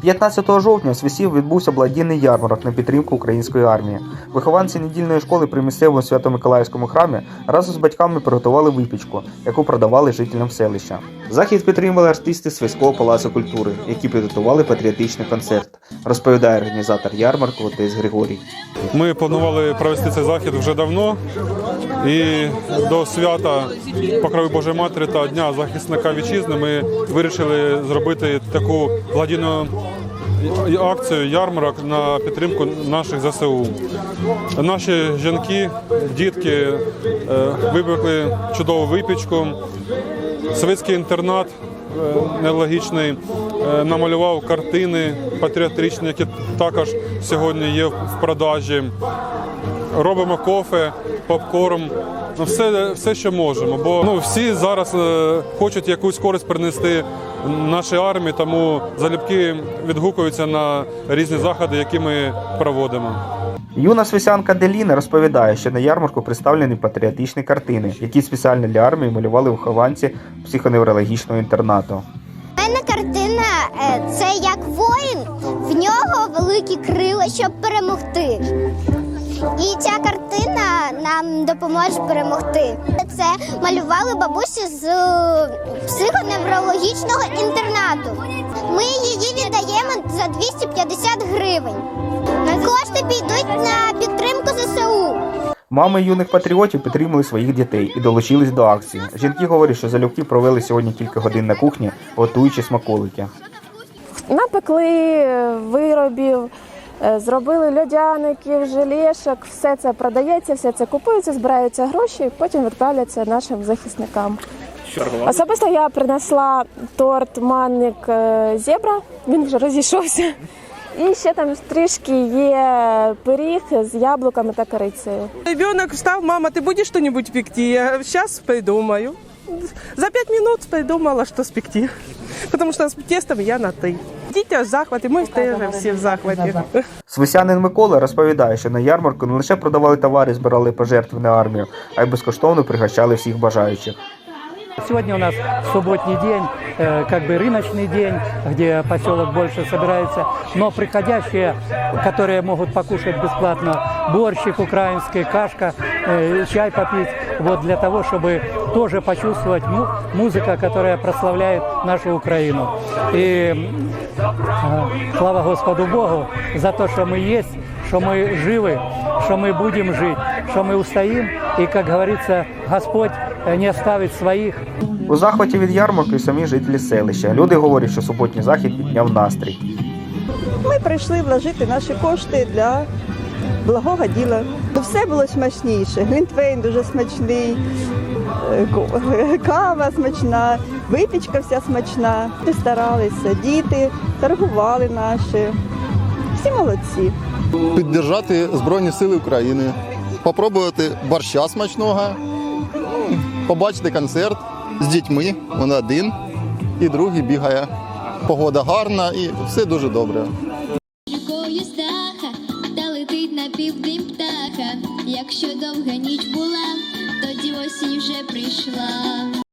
15 жовтня в Свісів відбувся благодійний ярмарок на підтримку української армії. Вихованці недільної школи при місцевому Свято-Миколаївському храмі разом з батьками приготували випічку, яку продавали жителям селища. Захід підтримали артисти Свиського палацу культури, які підготували патріотичний концерт, розповідає організатор ярмарку Отець Григорій. Ми планували провести цей захід вже давно. І до свята Покрови Божої Матері та Дня захисника вітчизни ми вирішили зробити таку благодійну акцію ярмарок на підтримку наших ЗСУ. Наші жінки, дітки е, випекли чудову випічку. Совєтський інтернат е, нелогічний е, намалював картини патріотичні, які також сьогодні є в продажі. Робимо кофе, попкорн, ну все, все, що можемо. Бо ну всі зараз е, хочуть якусь користь принести нашій армії, тому залюбки відгукуються на різні заходи, які ми проводимо. Юна свисянка Деліна розповідає, що на ярмарку представлені патріотичні картини, які спеціально для армії малювали вихованці психоневрологічного інтернату. У мене картина е, це як воїн, в нього великі крила, щоб перемогти. І ця картина нам допоможе перемогти. Це малювали бабусі з е, психоневрологічного інтернату. Ми її віддаємо за 250 гривень. Кошти підуть на підтримку ЗСУ. Мами юних патріотів підтримали своїх дітей і долучились до акції. Жінки говорять, що залюбки провели сьогодні кілька годин на кухні, готуючи смаколики. Напекли виробів, зробили льодяників, желешок, все це продається, все це купується, збираються гроші, потім відправляться нашим захисникам. Особисто я принесла торт манник е, зебра, він вже розійшовся. І ще там трішки є пиріг з яблуками та корицею. Ребенок встал, мама, ты будешь что-нибудь пекти? Я сейчас придумаю. За пять минут придумала, что спекти. Потому что с тестом я на «ты» Дітя в захваті, ми теж всі в захваті. Свисянин Микола розповідає, що на ярмарку не лише продавали товари, збирали пожертви на армію, а й безкоштовно пригощали всіх бажаючих. Сегодня у нас субботний день, э, как бы рыночный день, где поселок больше собирается. Но приходящие, которые могут покушать бесплатно борщик украинский, кашка, э, чай попить, вот для того, чтобы тоже почувствовать му- музыка, которая прославляет нашу Украину. И э, слава Господу Богу за то, что мы есть, что мы живы, что мы будем жить, что мы устоим. И, как говорится, Господь э, не оставит своих, У захваті від ярмарку й самі жителі селища. Люди говорять, що суботній захід підняв настрій. Ми прийшли вложити наші кошти для благого діла. Все було смачніше. Глінтвейн дуже смачний, е, кава смачна, випічка вся смачна. Ми старалися, діти торгували наші. Всі молодці. піддержати Збройні Сили України, попробувати борща смачного, побачити концерт з дітьми. Він один і другий бігає. Погода гарна і все дуже добре. Летить дим птаха. Якщо довга ніч була, тоді осінь вже прийшла.